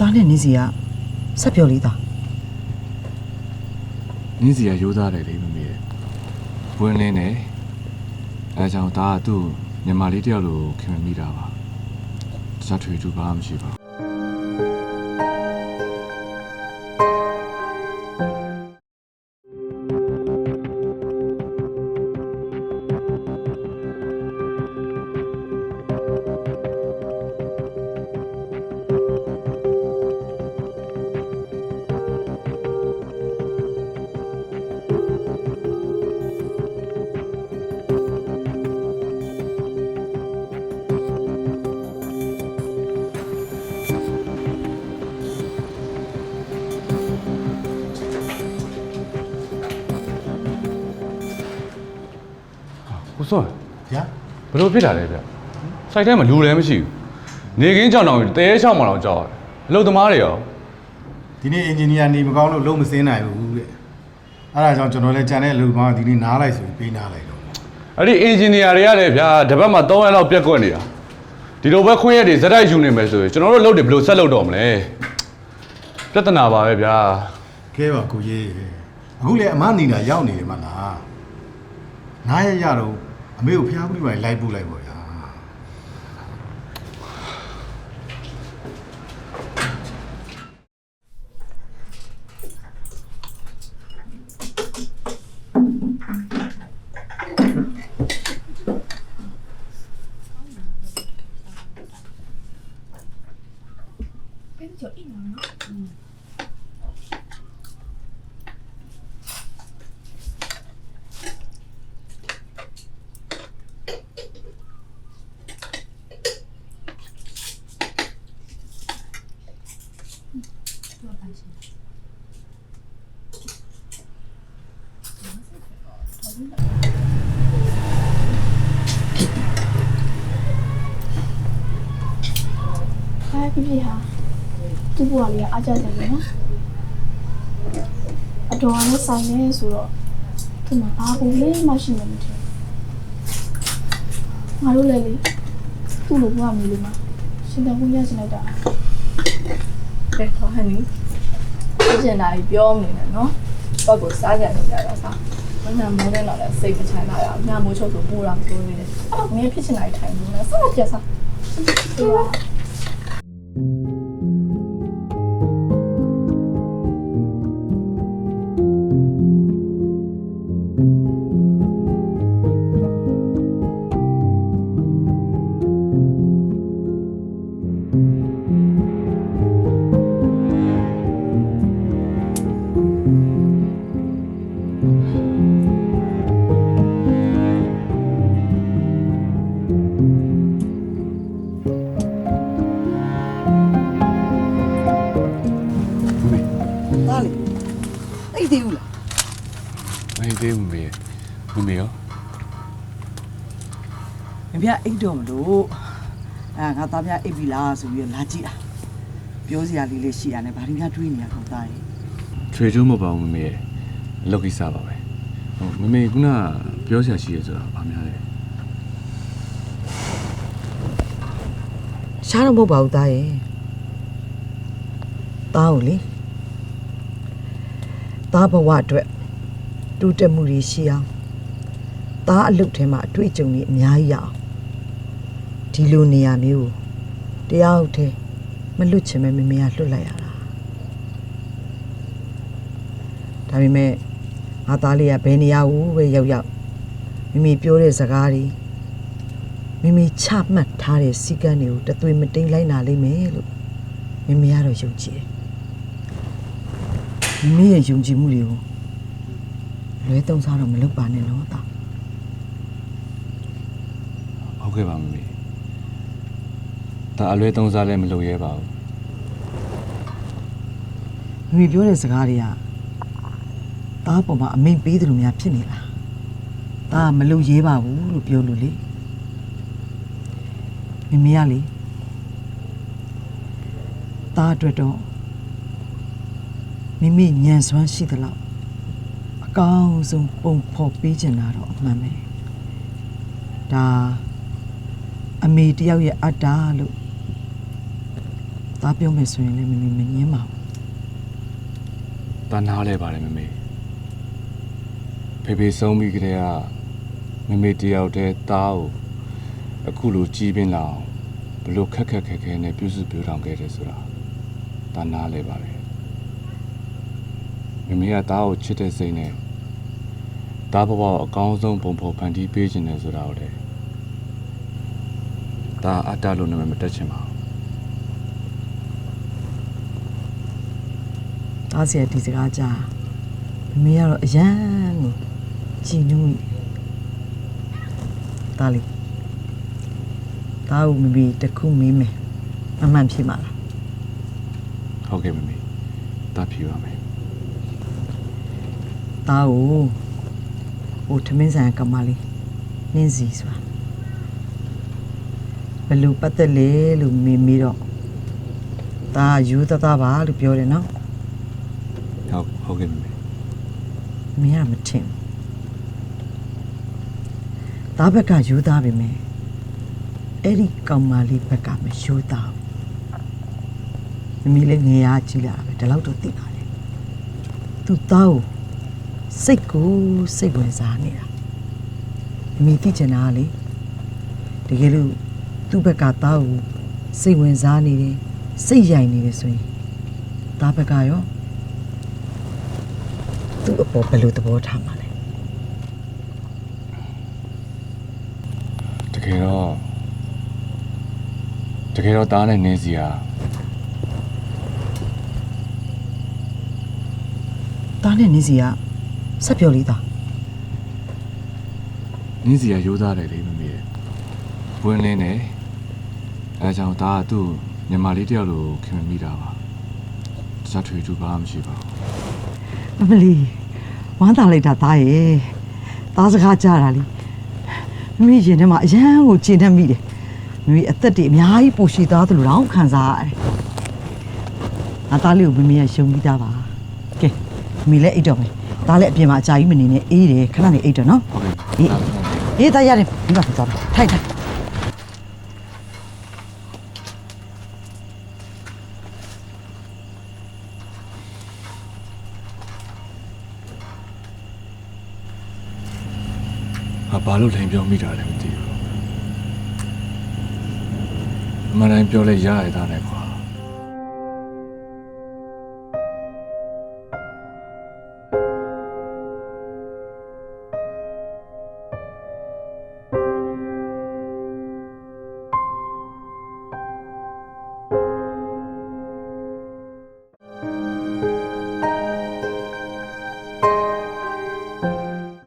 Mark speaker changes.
Speaker 1: တားနဲ့နင်းစီကဆက်ပြောလေးသား
Speaker 2: နင်းစီကရိုးသားတယ်လေမမေရဲ့ဝင်းလင်းတယ်အဲဒါကြောင့်ဒါကသူ့ကိုမြန်မာလေးတယောက်လိုခင်မမိတာပါတခြားထွေထူးဘာမှမရှိပါ
Speaker 3: ကိုစော
Speaker 4: ဗျာ
Speaker 3: ဘယ်လိုဖြစ်တာလဲဗျစိုက်ထဲမှာလူလည်းမရှိဘူးနေကင်းကြောင်တောင်တဲချောင်းမလောင်ကြောက်ရတယ်အလုပ်သမားတွေရော
Speaker 4: ဒီနေ့အင်ဂျင်နီယာနေမကောင်းလို့လုံးမစင်းနိုင်ဘူးတဲ့အဲ့ဒါကြောင့်ကျွန်တော်လည်းကြံတဲ့အလုပ်ကောင်းဒီနေ့နားလိုက်ဆိုပြီးပေးနားလိုက်တော့
Speaker 3: အဲ့ဒီအင်ဂျင်နီယာတွေကလည်းဗျာတပတ်မှာ3ရက်လောက်ပြက်ကွက်နေတာဒီလိုပဲခွင့်ရက်တွေဇက်တိုက်ယူနေမယ်ဆိုရင်ကျွန်တော်တို့လုပ်တယ်ဘယ်လိုဆက်လုပ်တော့မလဲပြဿနာပါပဲဗျာ
Speaker 4: ကဲပါကိုကြီးအခုလေအမနေတာရောက်နေတယ်မလားနားရရတော့ အမေကိုဖျားပြီးပါလိုက်ပို့လိုက်ပါ ဗျာ
Speaker 5: ဘာဖြစ်ဖြစ်ဟာသူ့ဘဝလေးကအားကြတယ်နော်အတော်နဲ့ဆိုင်နေဆိုတော့ဒီမှာဘာဘူးလေးမှရှိနေမှာတယ်ငါတို့လည်းလေသူ့လိုဘဝမျိုးလေးမှာရှင်တန်ဖို့ရစလိုက်တာ
Speaker 6: ကဲဟောဟန်နီ အကျဉ်းလာပြီးပြောနေတယ်နော်ပေါ့ကိုစားကြနေကြတာစားဘယ်နဲ့မိုးနေတော့လဲစိတ်မချမ်းသာရအောင်ညမိုးချုပ်ဆိုပူတာဆိုနေတယ်အဲ့တော့မင်းဖြစ်ချင်တိုင်းထိုင်လို့လဲစားတော့ပြတ်စား
Speaker 1: အိတ်သေးဘူးလား
Speaker 2: မင်းသေးဘူးမမေရဲ့မမေရော
Speaker 1: မပြအိတ်တော့မလို့အာငါသားများအိတ်ပြီလားဆိုပြီးတော့လာကြည့်တာပြောစရာလေးလေးရှိရတယ်ဗာဒီများတွေးနေရတော့သားရေ
Speaker 2: ထွေထူးမပါဘူးမမေရဲ့အလုပ်ကိစ္စပါပဲဟုတ်မမေခုနကပြောစရာရှိရဆိုတာဘာများလဲ
Speaker 1: ရှားတော့မဟုတ်ပါဘူးသားရေသားကိုလေ သားဘဝအတွက်တူတက်မှုတွေရှိအောင်သားအလုပ်ထဲမှာအတွေ့အကြုံတွေအများကြီးရအောင်ဒီလိုနေရာမျိုးကိုတရားဟုတ်တယ်မလွတ်ချင်မဲမမေကလွတ်လိုက်ရတာဒါပေမဲ့ငါသားလေးကဘယ်နေရာကိုပဲရောက်ရောက်မိမိပြောတဲ့စကားတွေမိမိချမှတ်ထားတဲ့စီကံတွေကိုတသွေးမတိမ်လိုက်နာလိမ့်မယ်လို့မိမိကတော့ယုံကြည်တယ် မိမိရဲ့ယုံကြည်မှုတွေကိုလွဲသုံးစားတော့မလုပ်ပါနဲ့နော်သား
Speaker 2: ဟုတ်ကဲ့ပါမမေဒါအလွဲသုံးစားလည်းမလုပ်ရဲပါဘူး
Speaker 1: မိမိပြောတဲ့စကားတွေကသားပေါ်မှာအမိန်ပေးတယ်လို့များဖြစ်နေလားသားကမလုပ်ရဲပါဘူးလို့ပြောလို့လေမိမိကလေသားအတွက်တော့ မိမိညံစွမ်းရှိသလောက်အကောင်းဆုံးပုံဖော်ပေးချင်တာတော့အမှန်ပဲဒါအမေတယောက်ရဲ့အတ္တလို့ဒါပြောမယ်ဆိုရင်လည်းမမေမငင်းပါဘူး
Speaker 2: တာနားလဲပါတယ်မမေဖေဖေဆုံးပြီးကတည်းကမမေတယောက်တည်းတားကိုအခုလိုကြီးပင်လာအောင်ဘလို့ခက်ခက်ခဲခဲနဲ့ပြုစုပြောထောင်ခဲ့တယ်ဆိုတာတာနားလဲပါတယ် မမေကတားကိုချစ်တဲ့စိတ်နဲ့တားဘဝကိုအကောင်းဆုံးပုံဖော်ဖန်တီးပေးခြင်းနဲ့ဆိုတာကိုလေဒါအတ္တလို့နာမည်မတက်ချင်ပါဘူး
Speaker 1: ဒါစီရဒီစကားကြားမမေကတော့အရန်ကိုကြည်နူးနေဒါလေးဒါကိုမမေတစ်ခုမေးမယ်အမှန်ဖြစ်မှာလား
Speaker 2: ဟုတ်ကဲ့မမေတားဖြေပါမယ်
Speaker 1: ဒါကိုဟိုထမင်းဆိုင်ကမလေးနင်းစီဆိုတာဘယ်လိုပတ်သက်လဲလို့မေးမေးတော့ဒါယူသသားပါလို့ပြောတယ်နော်
Speaker 2: ဟုတ်ဟုတ်ကဲ့မမေ
Speaker 1: မင်းကမထင်ဘူးဒါဘက်ကယူသားပြီမယ်အဲ့ဒီကောင်မလေးဘက်ကမယူသားဘူးမမီလည်းငယ်ရကြည့်လာတာပဲဒီလောက်တော့သိပါလေသူတောက် စိတ်ကိုစိတ်ဝင်စားနေတာမမီသိချင်တာကလေတကယ်လို့သူ့ဘက်ကတောက်ကိုစိတ်ဝင်စားနေတယ်စိတ်ရိုင်နေတယ်ဆိုရင်ဒါဘက်ကရောသူ့အပေါ်ဘယ်လိုသဘောထားမှာလဲ
Speaker 2: တကယ်တော့တကယ်တော့တားနဲ့နင်းစီဟာ
Speaker 1: တားနဲ့နင်းစီက ဆက်ပြောလေးသား
Speaker 2: နင်းစီကရိုးသားတယ်လေမမေရဲ့ဘွင်းလင်းတယ်အဲဒါကြောင့်တားကသူ့ညီမလေးတယောက်လိုခင်မမိတာပါတခြားထွေထူးဘာမှမရှိပါဘူး
Speaker 1: မမလီဝမ်းသာလိုက်တာသားရဲ့သားစကားကြားတာလीမမရင်ထဲမှာအရန်ကိုကျင်တတ်မိတယ်မမအသက်တွေအများကြီးပိုရှိသားသလိုတော့ခံစားရတယ်အသားလေးကိုမမရရှုံပြီးသားပါကဲမမလည်းအိတ်တော့မယ် သားလည်းအပြင်မှာအကြာကြီးမနေနဲ့အေးတယ်ခဏနေအိတ်တော့နော်
Speaker 2: ဟုတ်ကဲ့
Speaker 1: အေးအေးသားရတယ်ဒီမှာသွားမယ်ထိုက်ထိုက်
Speaker 2: ဟာဘာလို့လိန်ပြောမိတာလဲမသိဘူးအမှန်တိုင်းပြောလဲရရတာနဲ့ကွာ